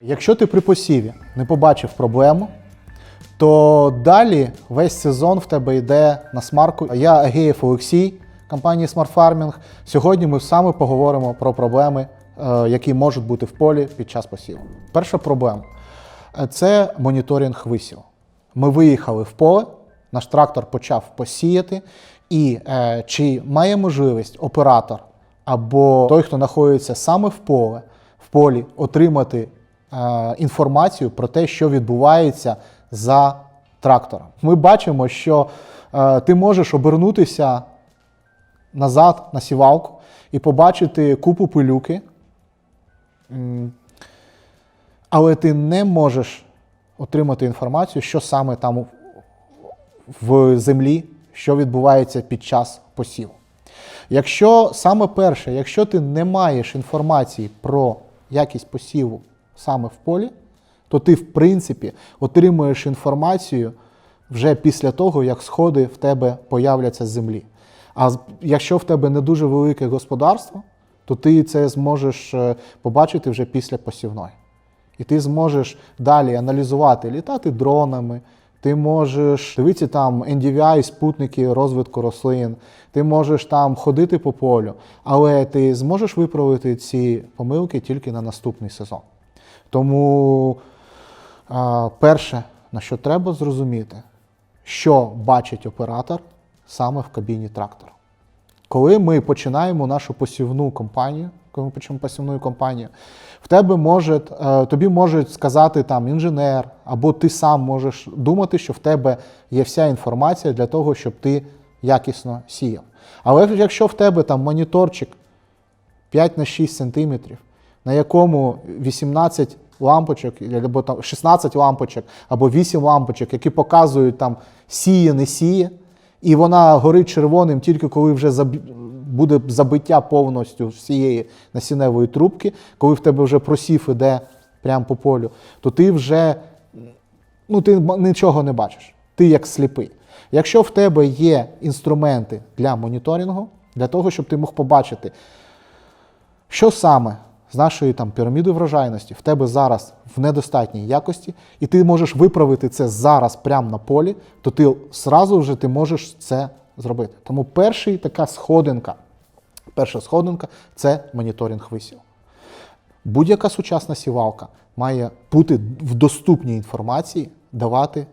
Якщо ти при посіві не побачив проблему, то далі весь сезон в тебе йде на смарку. Я Агеєв Олексій, компанії Smart Farming. Сьогодні ми саме поговоримо про проблеми, е, які можуть бути в полі під час посіву. Перша проблема це моніторинг висіву. Ми виїхали в поле, наш трактор почав посіяти, і е, чи має можливість оператор або той, хто знаходиться саме в поле, в полі, отримати інформацію про те, що відбувається за трактором. Ми бачимо, що е, ти можеш обернутися назад на сівалку і побачити купу пилюки, але ти не можеш отримати інформацію, що саме там в землі, що відбувається під час посіву. Якщо саме перше, якщо ти не маєш інформації про якість посіву саме в полі, то ти, в принципі, отримуєш інформацію вже після того, як сходи в тебе появляться з землі. А якщо в тебе не дуже велике господарство, то ти це зможеш е, побачити вже після посівної. І ти зможеш далі аналізувати, літати дронами, ти можеш дивитися там NDVI, спутники розвитку рослин, ти можеш там ходити по полю, але ти зможеш виправити ці помилки тільки на наступний сезон. Тому а, перше, на що треба зрозуміти, що бачить оператор саме в кабіні трактора. Коли ми починаємо нашу посівну кампанію, коли ми почнемо посівну кампанію, в тебе може, е, тобі можуть сказати там інженер, або ти сам можеш думати, що в тебе є вся інформація для того, щоб ти якісно сіяв. Але якщо в тебе там моніторчик 5 на 6 сантиметрів, на якому 18 лампочок, або там 16 лампочок, або 8 лампочок, які показують там сіє, не сіє, і вона горить червоним тільки коли вже буде забиття повністю всієї насінневої трубки, коли в тебе вже просів іде прямо по полю, то ти вже ну, ти нічого не бачиш. Ти як сліпий. Якщо в тебе є інструменти для моніторингу, для того, щоб ти мог побачити, що саме з нашої там піраміди врожайності в тебе зараз в недостатній якості, і ти можеш виправити це зараз прямо на полі, то ти зразу вже ти можеш це зробити. Тому перший така сходинка, перша сходинка це моніторинг висів. Будь-яка сучасна сівалка має бути в доступній інформації давати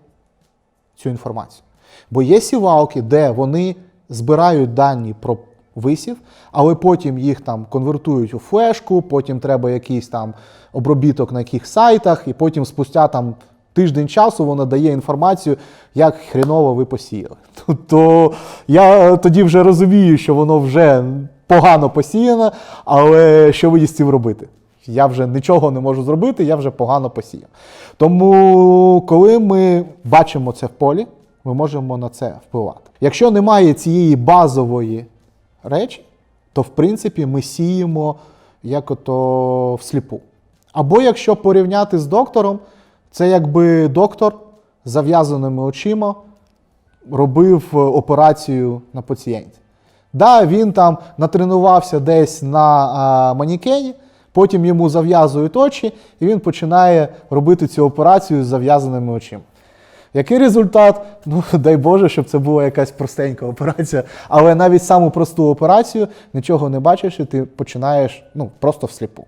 цю інформацію. Бо є сівалки, де вони збирають дані про висів, але потім їх там конвертують у флешку, потім треба якийсь там обробіток на яких сайтах, і потім спустя там тиждень часу вона дає інформацію, як хріново ви посіяли. То я тоді вже розумію, що воно вже погано посіяно, але що ви з цим робити? Я вже нічого не можу зробити, я вже погано посіяв. Тому, коли ми бачимо це в полі, ми можемо на це впливати. Якщо немає цієї базової речі, то в принципі ми сіємо як ото всліпу. Або якщо порівняти з доктором, це якби доктор з зав'язаними очима робив е, операцію на пацієнті. Да, він там натренувався десь на а, манікені, потім йому зав'язують очі, і він починає робити цю операцію з зав'язаними очима. Який результат? Ну, дай Боже, щоб це була якась простенька операція. Але навіть саму просту операцію нічого не бачиш, і ти починаєш ну, просто всліпу.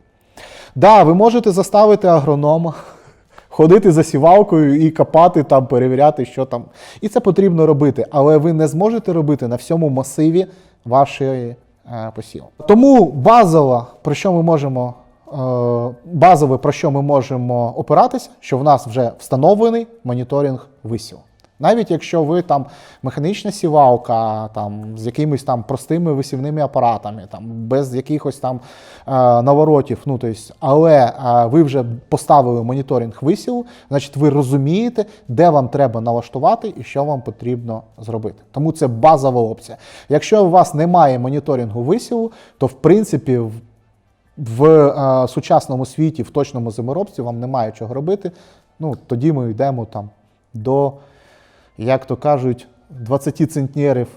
Да, ви можете заставити агронома ходити за сівалкою і копати там, перевіряти, що там. І це потрібно робити, але ви не зможете робити на всьому масиві вашої е, посіву. Тому базово, про що ми можемо. Е, Базове, про що ми можемо опиратися, що в нас вже встановлений моніторинг висіву. Навіть якщо ви там механічна сівалка, там з якимись там простими висівними апаратами, там без якихось там е, наворотів, ну тобто, але е, ви вже поставили моніторинг висіву, значить ви розумієте, де вам треба налаштувати і що вам потрібно зробити. Тому це базова опція. Якщо у вас немає моніторингу висіву, то в принципі в в е, сучасному світі, в точному зиморобстві вам немає чого робити. Ну, тоді ми йдемо там до, як то кажуть, 20 центнерів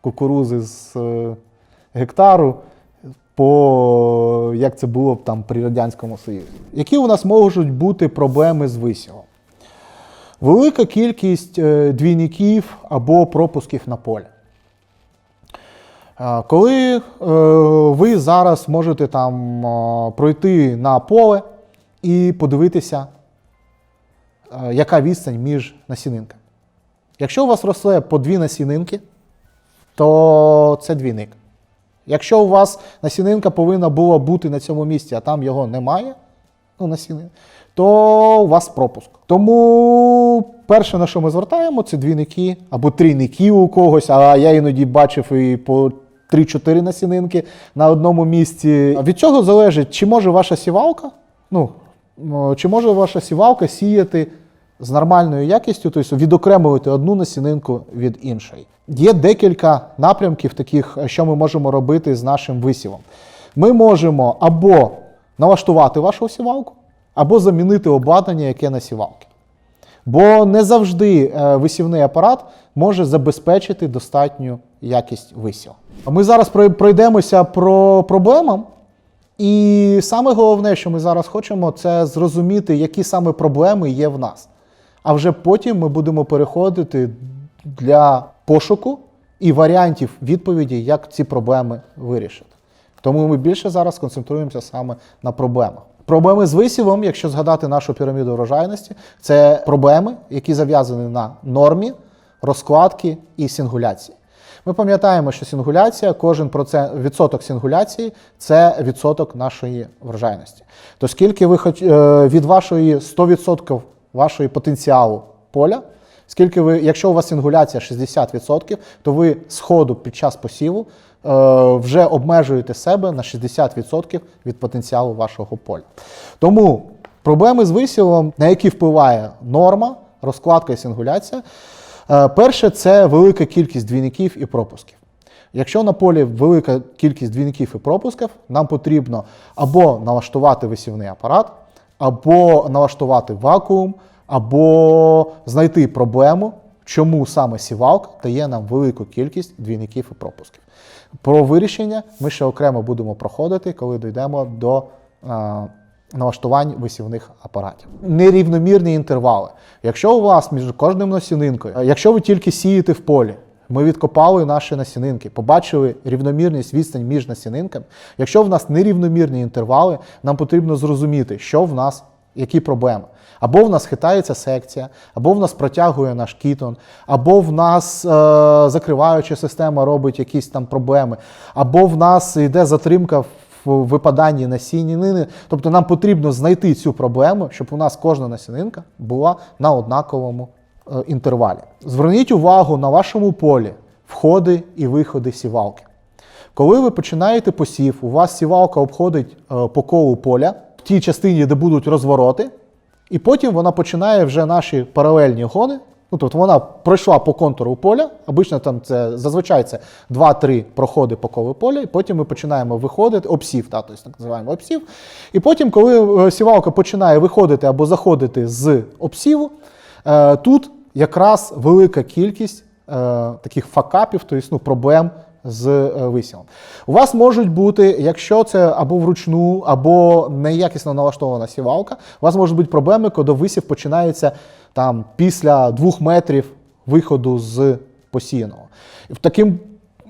кукурузи з е, гектару по як це було б там при Радянському Союзі. Які у нас можуть бути проблеми з висівом? Велика кількість е, двійників або пропусків на поле. Коли е, ви зараз можете там пройти на поле і подивитися, е, яка відстань між насінинками. Якщо у вас росле по дві насінинки, то це двійник. Якщо у вас насінинка повинна була бути на цьому місці, а там його немає, ну, насінин, то у вас пропуск. Тому перше, на що ми звертаємо, це двійники або трійники у когось, а я іноді бачив і по 3-4 насінинки на одному місці. Від цього залежить, чи може ваша сівалка, ну, чи може ваша сівалка сіяти з нормальною якістю, тобто відокремувати одну насінинку від іншої. Є декілька напрямків таких, що ми можемо робити з нашим висівом. Ми можемо або налаштувати вашу сівалку, або замінити обладнання, яке на сівалки. Бо не завжди е, висівний апарат може забезпечити достатню якість висіву. Ми зараз пройдемося про проблемам. І саме головне, що ми зараз хочемо, це зрозуміти, які саме проблеми є в нас. А вже потім ми будемо переходити для пошуку і варіантів відповіді, як ці проблеми вирішити. Тому ми більше зараз концентруємося саме на проблемах. Проблеми з висівом, якщо згадати нашу піраміду врожайності, це проблеми, які зав'язані на нормі, розкладки і сингуляції. Ми пам'ятаємо, що сингуляція, кожен процент, відсоток сингуляції це відсоток нашої врожайності. То скільки ви хоч, е, від вашої 100% вашої потенціалу поля, скільки ви, якщо у вас сингуляція 60%, то ви з ходу під час посіву е, вже обмежуєте себе на 60% від потенціалу вашого поля. Тому проблеми з висівом, на які впливає норма, розкладка і сингуляція. Е, Перше це велика кількість двійників і пропусків. Якщо на полі велика кількість двійників і пропусків, нам потрібно або налаштувати висівний апарат, або налаштувати вакуум, або знайти проблему, чому саме сівалка дає нам велику кількість двійників і пропусків. Про вирішення ми ще окремо будемо проходити, коли дійдемо до е, налаштувань висівних апаратів. Нерівномірні інтервали. Якщо у вас між кожним насінинкою, е, якщо ви тільки сієте в полі, ми відкопали наші насінинки, побачили рівномірність відстань між насінинками. Якщо в нас нерівномірні інтервали, нам потрібно зрозуміти, що в нас, які проблеми. Або в нас хитається секція, або в нас протягує наш кітон, або в нас е, закриваюча система робить якісь там проблеми, або в нас йде затримка випаданні насіннянини. Тобто нам потрібно знайти цю проблему, щоб у нас кожна насінинка була на однаковому е, інтервалі. Зверніть увагу на вашому полі входи і виходи сівалки. Коли ви починаєте посів, у вас сівалка обходить е, по колу поля в тій частині, де будуть розвороти, і потім вона починає вже наші паралельні гони. Ну, тобто вона пройшла по контуру поля. Обично там це зазвичай це 2-3 проходи по колу поля, і потім ми починаємо виходити, обсів, та, тобто так називаємо обсів. І потім, коли е, сівалка починає виходити або заходити з обсіву, е, тут якраз велика кількість е, таких факапів, тобто ну, проблем з висівом. У вас можуть бути, якщо це або вручну, або неякісно налаштована сівалка, у вас можуть бути проблеми, коли висів починається там після двох метрів виходу з посіяного. Таким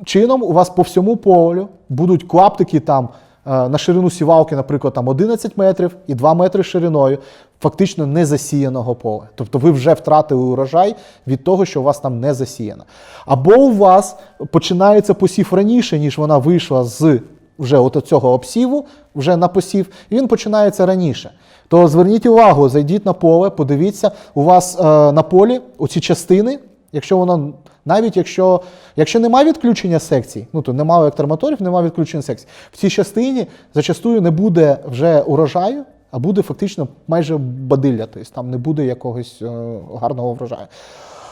чином у вас по всьому полю будуть клаптики там е, на ширину сівалки, наприклад, там 11 метрів і 2 метри шириною, фактично не засіяного поля. Тобто ви вже втратили урожай від того, що у вас там не засіяно. Або у вас починається посів раніше, ніж вона вийшла з вже от цього обсіву, вже на посів, і він починається раніше. То зверніть увагу, зайдіть на поле, подивіться, у вас е, на полі оці частини, якщо воно, навіть якщо, якщо немає відключення секцій, ну то немає електромоторів, немає відключення секцій, в цій частині зачастую не буде вже урожаю, а буде фактично майже бадилля, тобто там не буде якогось е, гарного врожаю.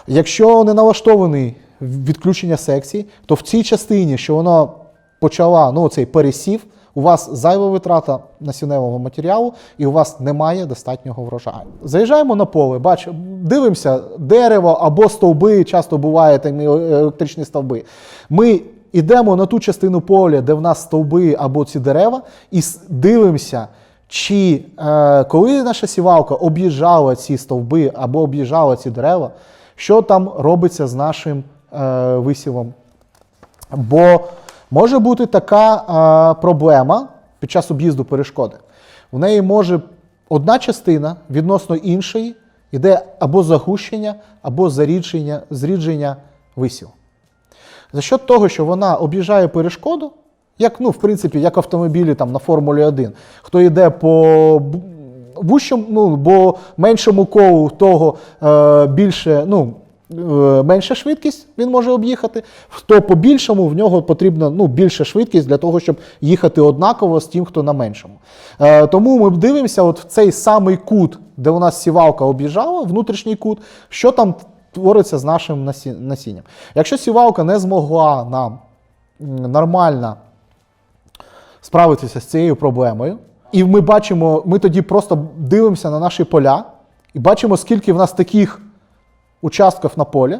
Якщо не налаштований відключення секцій, то в цій частині, що воно почала ну, цей пересів, у вас зайва витрата насінневого матеріалу, і у вас немає достатнього врожаю. Заїжджаємо на поле, бачимо, дивимося, дерево або стовби, часто буває там електричні стовби. Ми ідемо на ту частину поля, де в нас стовби або ці дерева, і дивимося, чи е, коли наша сівалка об'їжджала ці стовби або об'їжджала ці дерева, що там робиться з нашим е, висівом. Бо може бути така проблема під час об'їзду перешкоди. В неї може одна частина відносно іншої йде або загущення, або зарідження, зрідження висів. За счет того, що вона об'їжджає перешкоду, як, ну, в принципі, як автомобілі там, на Формулі 1, хто йде по вущому, ну, бо меншому колу того е, більше, ну, менша швидкість він може об'їхати. Хто по більшому, в нього потрібна ну, більша швидкість для того, щоб їхати однаково з тим, хто на меншому. Е, тому ми дивимося от в цей самий кут, де у нас сівалка об'їжджала, внутрішній кут, що там твориться з нашим насі- насінням. Якщо сівалка не змогла нам нормально справитися з цією проблемою, і ми бачимо, ми тоді просто дивимося на наші поля і бачимо, скільки в нас таких участків на полі.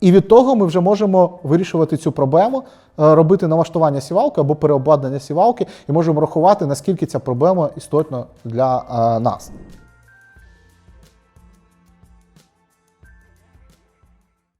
І від того ми вже можемо вирішувати цю проблему, е, робити налаштування сівалки або переобладнання сівалки, і можемо рахувати, наскільки ця проблема істотна для е, нас.